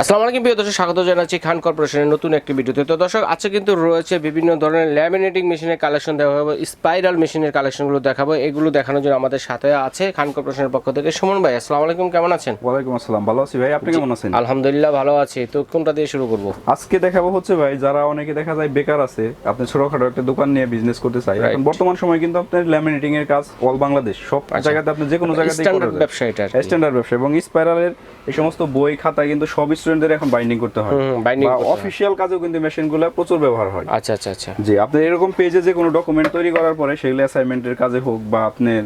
আসসালামু আলাইকুম প্রিয় দর্শক স্বাগত জানাচ্ছি খান কর্পোরেশনের নতুন একটি ভিডিওতে। তো দর্শক আজকে কিন্তু রয়েছে বিভিন্ন ধরনের ল্যামিনেটিং মেশিনের কালেকশন দেওয়া হবে স্পাইরাল মেশিনের কালেকশনগুলো দেখাবো এগুলো দেখানোর জন্য আমাদের সাথে আছে খান কর্পোরেশনের পক্ষ থেকে সুমন ভাই। আসসালামু আলাইকুম কেমন আছেন? ওয়ালাইকুম আসসালাম ভালো আছি ভাই আপনি কেমন আছেন? আলহামদুলিল্লাহ ভালো আছি। তো কোনটা দিয়ে শুরু করব? আজকে দেখাবো হচ্ছে ভাই যারা অনেকে দেখা যায় বেকার আছে আপনি ছোটখাটো একটা দোকান নিয়ে বিজনেস করতে চাই. এখন বর্তমান সময় কিন্তু আপনার ল্যামিনেটিং এর কাজ অল বাংলাদেশ সব জায়গাতে আপনি যে কোনো জায়গাতে স্ট্যান্ডার্ড ব্যবসা এটা স্ট্যান্ডার্ড ব্যবসা এবং স্পাইরালের এই সমস্ত বই খাতা কিন্তু সব স্টুডেন্টদের এখন বাইন্ডিং করতে হয়। হুম, binding বা করতে অফিসিয়াল কাজেও কিন্তু মেশিনগুলো প্রচুর ব্যবহার হয়। আচ্ছা আচ্ছা আচ্ছা। জি আপনি এরকম পেজে যে কোনো ডকুমেন্ট তৈরি করার পরে সেগুলো অ্যাসাইনমেন্টের কাজে হোক বা আপনার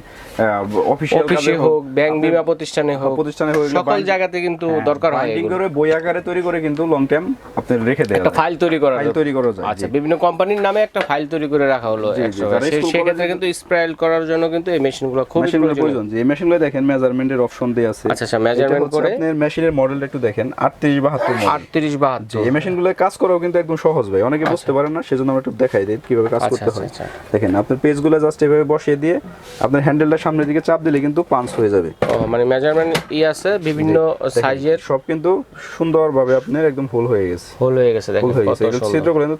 অফিসিয়াল অফিসে হোক ব্যাংক বিমা প্রতিষ্ঠানে হোক প্রতিষ্ঠানে হোক সকল জায়গাতে কিন্তু দরকার হয় বাইন্ডিং করে বই আকারে তৈরি করে কিন্তু লং টাইম আপনি রেখে দেয় একটা ফাইল তৈরি করা ফাইল তৈরি করা যায় আচ্ছা বিভিন্ন কোম্পানির নামে একটা ফাইল তৈরি করে রাখা হলো জি, জি, একসময়। যারা সে- school সেক্ষেত্রে কিন্তু স্প্রাইল করার জন্য কিন্তু এই মেশিনগুলো খুব প্রয়োজন যে মেশিনগুলো দেখেন মেজারমেন্টের অপশন দেয়া আছে। আচ্ছা, আচ্ছা, হচ্ছে করে- আপনার মেশিনের মডেলটা একটু দেখেন 38 72 মডেল। আটত্রিশ বাহাত্তর। এই মেশিনগুলো কাজ করাও কিন্তু একদম সহজ ভাই। অনেকে বুঝতে পারেন না সেজন্য আমরা একটু দেখাই দিই কীভাবে কাজ আচ্ছা, করতে আচ্ছা, হয়। আচ্ছা। দেখেন আপনার পেজগুলো জাস্ট এভাবে বসিয়ে দিয়ে আপনার হ্যান্ডেলটা সামনের দিকে চাপ দিলে কিন্তু পাঞ্চ হয়ে যাবে। মানে মেজারমেন্ট ই আছে বিভিন্ন সাইজের সব কিন্তু সুন্দরভাবে আপনার একদম ফুল হয়ে গেছে। হোল হয়ে গেছে দেখেন কত গেছে। এগুলো সুন্দর। ছিদ্রগুলো কিন্তু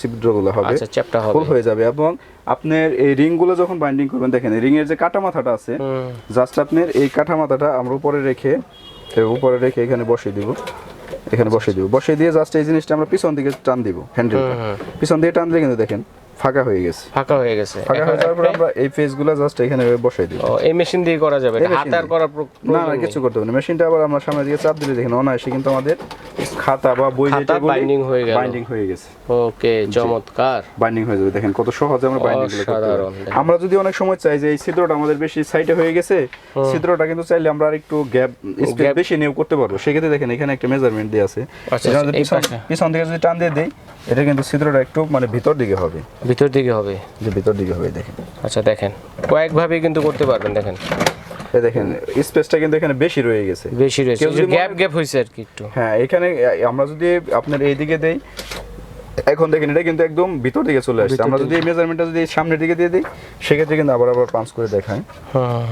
ছিদ্রগুলো হবে। আচ্ছা চ্যাপটা হবে। ফুল হয়ে যাবে এবং আপনার এই রিংগুলো যখন বাইন্ডিং করবেন দেখেন রিং এর যে কাটা মাথাটা আছে জাস্ট আপনার এই কাঠা মাথাটা আমরা উপরে রেখে উপরে রেখে এখানে বসিয়ে দিব। এখানে বসিয়ে দিব। বসিয়ে দিয়ে জাস্ট এই জিনিসটা আমরা পিছন দিকে টান দিব হ্যান্ডেলটা পিছন দিকে টান দিলে কিন্তু দেখেন ফাঁকা হয়ে গেছে। ফাঁকা হয়ে গেছে। ফাঁকা হয়ে যাওয়ার পরে আমরা এই জাস্ট এখানে বসিয়ে দিব ও, এই মেশিন দিয়ে করা যাবে হাতে আর করার না না কিছু করতে হবে না। মেশিনটা আবার আমরা সামনের দিকে চাপ দিলে দেখেন অনায়াসে কিন্তু আমাদের খাতা বা বই যেটা binding হয়ে গেল। বাইন্ডিং হয়ে গেছে। ওকে চমৎকার। বাইন্ডিং হয়ে যাবে। দেখেন কত সহজে আমরা বাইন্ডিংগুলো করতে পারি। আমরা যদি অনেক সময় চাই যে এই ছিদ্রটা আমাদের বেশি সাইডে হয়ে গেছে ছিদ্রটা কিন্তু চাইলে আমরা আর একটু গ্যাপ স্পেস বেশি নিয়োগ করতে পারব। সেক্ষেত্রে দেখেন এখানে একটা মেজারমেন্ট দিয়ে আছে। আচ্ছা, আচ্ছা, পিছন- দিকে যদি টান দিয়ে দেই এটা কিন্তু ছিদ্রটা একটু মানে ভিতর দিকে হবে। ভিতর দিকে হবে? যে ভিতর দিকে হবে দেখেন। আচ্ছা দেখেন। কয়েকভাবে কিন্তু করতে পারবেন দেখেন। এই দেখেন স্পেসটা কিন্তু এখানে বেশি রয়ে গেছে। বেশি রয়েছে গ্যাপ গ্যাপ হয়েছে আর কি একটু। হ্যাঁ এখানে আমরা যদি আপনার এই দিকে দেই এখন দেখেন এটা কিন্তু একদম ভিতর দিকে চলে আসছে। আমরা যদি এই মেজারমেন্টটা যদি সামনের দিকে দিয়ে দিই সেক্ষেত্রে কিন্তু আবার আবার পাঁচ করে দেখায়। হুম,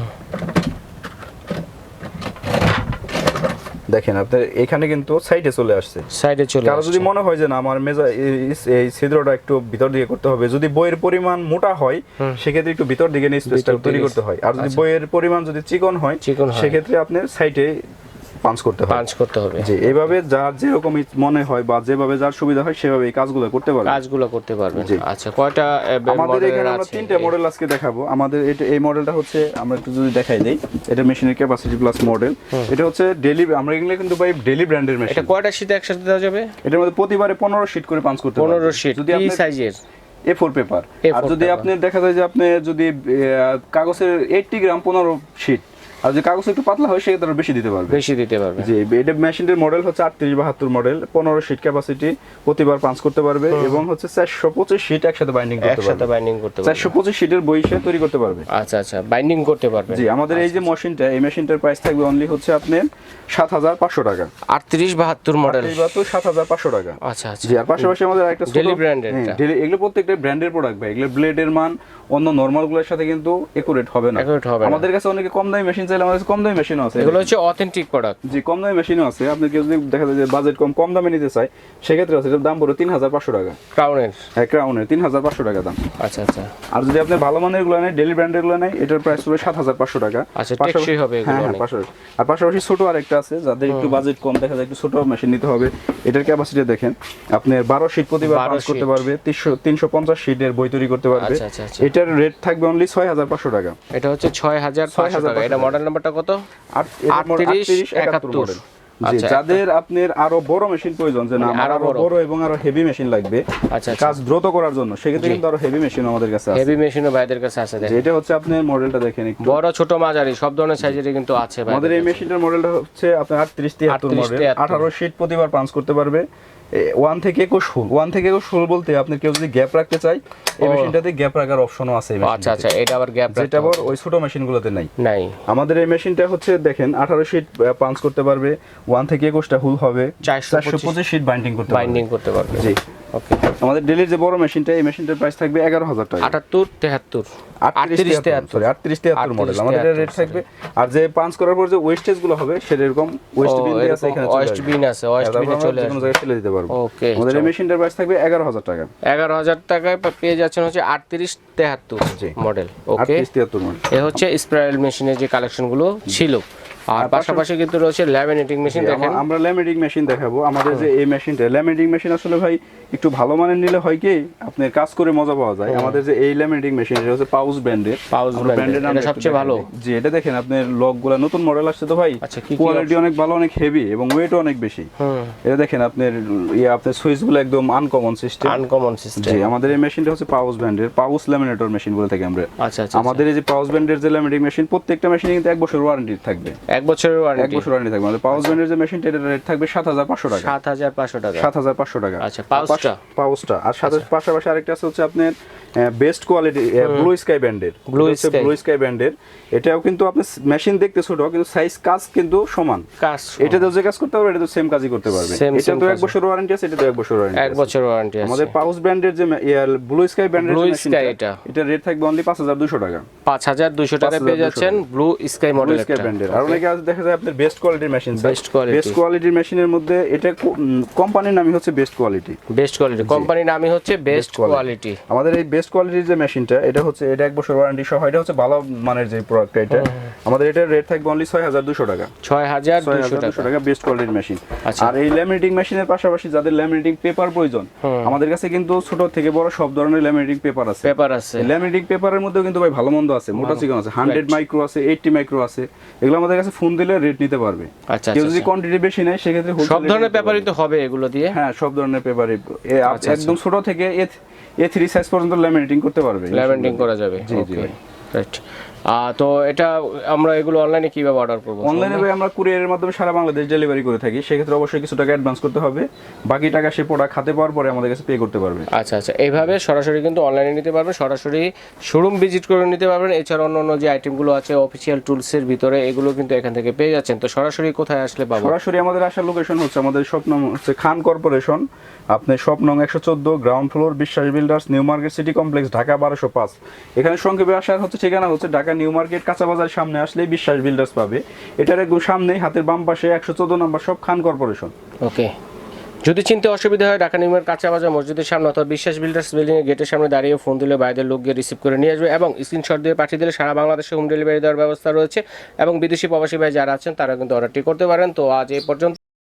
দেখেন আপনার এখানে কিন্তু সাইডে চলে আসছে। সাইডে চলে কারণ যদি মনে হয় যে না আমার মেজা এই- ছিদ্রটা একটু ভিতর দিকে করতে হবে যদি বইয়ের পরিমাণ মোটা হয় সেক্ষেত্রে একটু ভিতর দিকে নিয়ে স্পেসটা তৈরি করতে হয়। আর যদি বইয়ের পরিমাণ যদি চিকন হয় চিকন হয়। সেক্ষেত্রে আপনার সাইডে পাঞ্চ করতে হয়। পাঞ্চ করতে হবে। যে এইভাবে যার যেরকম মনে হয় বা যেভাবে যার সুবিধা হয় সেভাবে এই কাজগুলো করতে পারবে। কাজগুলো করতে পারবেন জি। আচ্ছা কয়টা আমাদের এখানে আমরা তিনটা মডেল আজকে দেখাবো। আমাদের এটা এই মডেলটা হচ্ছে আমরা একটু যদি দেখাই দেই। এটা মেশিনের ক্যাপাসিটি প্লাস মডেল এটা হচ্ছে ডেলি আমরা এগুলো কিন্তু ভাই ডেলি ব্র্যান্ডের এটা কয়টা শীতে একসাথে দেওয়া যাবে? এটার মধ্যে প্রতিবারে পনেরো শিট করে পাঞ্চ করতে পারবেন। পনেরো শীট যদি আপনি সাইজের এ ফোর পেপার আর যদি আপনি দেখা যায় যে আপনি যদি কাগজের এইটটি গ্রাম পনেরো শিট আর যদি কাগজ একটু পাতলা হয় সেক্ষেত্রে বেশি দিতে পারবে। বেশি দিতে পারবে। জি এটা মেশিনটির মডেল হচ্ছে আটত্রিশ বাহাত্তর মডেল পনেরো শিট ক্যাপাসিটি প্রতিবার পাঞ্চ করতে পারবে এবং হচ্ছে চারশো পঁচিশ শিট একসাথে বাইন্ডিং করতে একসাথে পারবে। বাইন্ডিং করতে পারবে। চারশো পঁচিশ শিটের বই সে তৈরি করতে পারবে। আচ্ছা আচ্ছা বাইন্ডিং করতে পারবে। জি আমাদের এই যে মেশিনটা এই মেশিনটার প্রাইস থাকবে অনলি হচ্ছে আপনার সাত হাজার পাঁচশো টাকা। আটত্রিশ বাহাত্তর মডেল বাতো সাত হাজার পাঁচশো টাকা। আচ্ছা আচ্ছা। আর পাশাপাশি আমাদের একটা। ডেলি এগুলো প্রত্যেকটা ব্র্যান্ডের প্রোডাক্ট ভাই। এগুলো ব্লেডের মান অন্য নরমালগুলোর সাথে কিন্তু একুরেট হবে না। হবে না। আমাদের কাছে অনেকে কম দামি মেশিন চাইলে আমাদের কম দামি মেশিনও আছে। এগুলো হচ্ছে অথেন্টিক প্রোডাক্ট জি কম দামি মেশিনও আছে। আপনি যদি দেখা যায় যে বাজেট কম কম দামে নিতে চায় সেক্ষেত্রে আছে। এটার দাম পড়বে তিন হাজার পাঁচশো টাকা। ক্রাউনের হ্যাঁ ক্রাউনের তিন হাজার পাঁচশো টাকা দাম। আচ্ছা আচ্ছা। আর যদি আপনি ভালো মানেরগুলো নেয় ডেলি ব্র্যান্ডেরগুলো নেয় এটার প্রাইস পড়বে সাত হাজার পাঁচশো টাকা। আচ্ছা, টেকসই হবে হ্যাঁ হ্যাঁ পাশাপাশি। আর পাশাপাশি ছোট আরেকটা আছে যাদের একটু বাজেট কম দেখা যায় একটু ছোট মেশিন নিতে হবে। এটার ক্যাপাসিটি দেখেন আপনি বারো শিট প্রতিবার 12 পাস করতে পারবে তিনশো তিনশো পঞ্চাশ শিটের বই তৈরি করতে পারবে। আচ্ছা, আচ্ছা। এটার রেট থাকবে অনলি ছয় হাজার পাঁচশো টাকা। এটা হচ্ছে ছয় হাজার 6,500 টাকা। এটা মডেল নাম্বারটা কত? আর এটার মডেল 38, 38, 71 71 মডেল। জি, আচ্ছা, যাদের আপনার আরও বড় মেশিন প্রয়োজন যে না আরও বড়। এবং আরও হেভি মেশিন লাগবে আচ্ছা, আচ্ছা। কাজ দ্রুত করার জন্য সেক্ষেত্রে। কিন্তু আরও হেভি মেশিন আমাদের কাছে আছে। হেভি মেশিনও ভাইদের কাছে আছে দেখেন। যেটা হচ্ছে আপনার মডেলটা দেখেন একটু। বড় ছোট মাঝারি সব ধরনের সাইজেরই কিন্তু আছে ভাই আমাদের এই মেশিনটার মডেলটা হচ্ছে আপনার আটত্রিশ তিয়াত্তর 38, মডেল 73 আঠারো শিট প্রতিবার পাঞ্চ করতে পারবে। ওয়ান থেকে একুশ ফুল। ওয়ান থেকে একুশ ফুল বলতে আপনি কেউ যদি গ্যাপ রাখতে চাই এই। মেশিনটাতে গ্যাপ রাখার অপশনও আছে এই আচ্ছা আচ্ছা এটা আবার গ্যাপ যেটা আবার ওই ছোট মেশিনগুলোতে নাই। নাই। আমাদের এই মেশিনটা হচ্ছে দেখেন আঠারো শিট পাঞ্চ করতে পারবে ওয়ান থেকে একুশটা হুল হবে 425 চারশো পঁচিশ শিট বাইন্ডিং করতে পারবে। বাইন্ডিং করতে পারবে। জি। ওকে আমাদের ডেলির যে বড় মেশিনটা এই মেশিনটার প্রাইস থাকবে এগারো হাজার টাকা। আটাত্তর তেহাত্তর। আটত্রিশ তেহাত্তর। আটত্রিশ তিয়াত্তর মডেল আমাদের রেট থাকবে। আর যে পাঞ্চ করার পর যে ওয়েস্টেজগুলো হবে সেরকম ওয়েস্ট বিন আছে এখানে ওয়েস্ট বিন আছে ওয়েস্ট বিনে চলে কোনো আসবে। জায়গায় ফেলে দিতে পারব। ওকে আমাদের এই মেশিনটার প্রাইস থাকবে এগারো হাজার টাকা। এগারো হাজার টাকায় পেয়ে যাচ্ছেন হচ্ছে আটত্রিশ তেহাত্তর। মডেল ওকে তিয়াত্তর মডেল এ হচ্ছে স্প্রাইল মেশিনের যে কালেকশনগুলো ছিল। আর পাশাপাশি কিন্তু রয়েছে ল্যামিনেটিং মেশিন দেখেন। আমরা ল্যামিনেটিং মেশিন দেখাবো। আমাদের যে এই মেশিনটা ল্যামিনেটিং মেশিন আসলে ভাই একটু ভালো মানের নিলে হয় কি আপনার কাজ করে মজা পাওয়া যায়। আমাদের যে এই ল্যামিনেটিং মেশিন এটা হচ্ছে পাউস ব্র্যান্ডের brand এর। এটা সবচেয়ে ভালো? জি এটা দেখেন আপনার লকগুলা নতুন মডেল আসছে তো ভাই। আচ্ছা, কোয়ালিটি অনেক ভালো অনেক হেভি এবং ওয়েটও অনেক বেশি। হুম। এটা দেখেন আপনার ইয়ে আপনার সুইচগুলো একদম আনকমন সিস্টেম আনকমন সিস্টেম জি আমাদের এই মেশিনটা হচ্ছে পাউস ব্র্যান্ডের পাউস ল্যামিনেটর মেশিন বলে থাকি আমরা। আচ্ছা আচ্ছা আমাদের এই যে পাউস ব্র্যান্ডের যে ল্যামিনেটিং মেশিন প্রত্যেকটা মেশিনে কিন্তু এক বছর ওয়ারেন্টি থাকবে। এক বছরের ওয়ারেন্টি এক বছর ওয়ারেন্টি থাকবে। আমাদের পাউস ব্র্যান্ডের যে মেশিনটা এটার রেট থাকবে সাত হাজার পাঁচশো টাকা। সাত হাজার পাঁচশো টাকা। সাত হাজার পাঁচশো টাকা। আচ্ছা, পাউচটা? পাউচটা আর সাথে পাশাপাশি আরেকটা আছে হচ্ছে আপনার বেস্ট কোয়ালিটি ব্লু স্কাই ব্যান্ডের Blue Sky। ব্লু স্কাই ব্যান্ডের এটাও কিন্তু আপনি মেশিন দেখতে ছোট কিন্তু সাইজ কাজ কিন্তু সমান। কাজ এটা তো যে কাজ করতে পারবে এটা তো সেম কাজই করতে পারবে। এটা তো এক বছর ওয়ারেন্টি আছে এটা তো এক বছর ওয়ারেন্টি এক বছর ওয়ারেন্টি আছে। আমাদের পাউচ ব্র্যান্ডের যে ব্লু স্কাই ব্র্যান্ডের Sky মেশিনটা এটা। এটা রেট থাকবে অনলি পাঁচ হাজার দুশো টাকা। পাঁচ হাজার দুশো টাকায় পেয়ে যাচ্ছেন Blue Sky blue model Sky ব্র্যান্ডের আর অনেকে আছে দেখা যায় আপনার বেস্ট কোয়ালিটির মেশিন Best quality। বেস্ট কোয়ালিটির মেশিনের মধ্যে এটা কোম্পানির নামই হচ্ছে বেস্ট কোয়ালিটি বেস্ট কোয়ালিটি কোম্পানির নামই হচ্ছে বেস্ট কোয়ালিটি আমাদের এই বেস্ট কোয়ালিটির যে মেশিনটা এটা হচ্ছে এটা এক বছর ওয়ারেন্টি সহ এটা হচ্ছে ভালো মানের যে প্রোডাক্ট এটা। আমাদের এটার রেট থাকবে অনলি ছয় হাজার দুশো টাকা। ছয় হাজার ছয় দুশো টাকা। বেস্ট কোয়ালিটির মেশিন আচ্ছা। আর এই ল্যামিনেটিং মেশিনের পাশাপাশি যাদের ল্যামিনেটিং পেপার প্রয়োজন আমাদের কাছে কিন্তু ছোট থেকে বড় সব ধরনের ল্যামিনেটিং পেপার আছে। পেপার আছে। ল্যামিনেটিং পেপারের মধ্যেও কিন্তু ভাই ভালো মন্দ আছে মোটা চিকন আছে হান্ড্রেড মাইক্রো আছে এইটটি মাইক্রো আছে এগুলো আমাদের কাছে ফোন দিলে রেট নিতে পারবে। আচ্ছা কেউ আচ্ছা, যদি আচ্ছা। কোয়ান্টিটি বেশি নেয় সেক্ষেত্রে সব ধরনের পেপারই তো হবে এগুলো দিয়ে? হ্যাঁ সব ধরনের পেপারই আচ্ছা, একদম ছোট থেকে এ থ্রি সাইজ পর্যন্ত ল্যামিনেটিং করতে পারবে ল্যামিনেটিং করা যাবে জি, জি। রাইট তো এটা আমরা এগুলো অনলাইনে কীভাবে অর্ডার করব? অনলাইনে ভাই আমরা কুরিয়ারের মাধ্যমে সারা বাংলাদেশ ডেলিভারি করে থাকি। সেক্ষেত্রে অবশ্যই কিছু টাকা অ্যাডভান্স করতে হবে। বাকি টাকা সে প্রোডাক্ট হাতে পাওয়ার পরে আমাদের কাছে পে করতে পারবে। আচ্ছা আচ্ছা। এইভাবে সরাসরি কিন্তু অনলাইনে নিতে পারবেন সরাসরি শোরুম ভিজিট করে নিতে পারবেন। এছাড়া অন্য অন্য যে আইটেমগুলো আছে অফিসিয়াল টুলসের ভিতরে এগুলো কিন্তু এখান থেকে পেয়ে যাচ্ছেন। তো সরাসরি কোথায় আসলে পাবো? সরাসরি আমাদের আসার লোকেশন হচ্ছে আমাদের স্বপ্ন হচ্ছে খান কর্পোরেশন আপনি স্বপ্ন একশো চোদ্দ ground floor Biswas Builders New Market City Complex Dhaka বারোশো পাঁচ। এখানে সংক্ষেপে আসার হচ্ছে ঠিকানা হচ্ছে ঢাকা নিউ মার্কেট, কাঁচা বাজার সামনে আসলেই বিশ্বাস বিল্ডার্স পাবে। এটার একদম সামনেই, হাতের বাম পাশে একশো চোদ্দ নম্বর সব খান কর্পোরেশন। ওকে। যদি চিনতে অসুবিধা হয়, ঢাকা নিউমের কাঁচা বাজার, মসজিদের সামনে অথবা বিশ্বাস বিল্ডার্স বিল্ডিং এর গেটের সামনে দাঁড়িয়ে ফোন দিলে বাইরের লোক গিয়ে রিসিভ করে নিয়ে আসবে এবং স্ক্রিনশট দিয়ে পাঠিয়ে দিলে সারা বাংলাদেশে হোম ডেলিভারি দেওয়ার ব্যবস্থা রয়েছে এবং বিদেশি প্রবাসী ভাই যারা আছেন তারা কিন্তু অর্ডারটি করতে পারেন। তো আজ এই পর্যন্ত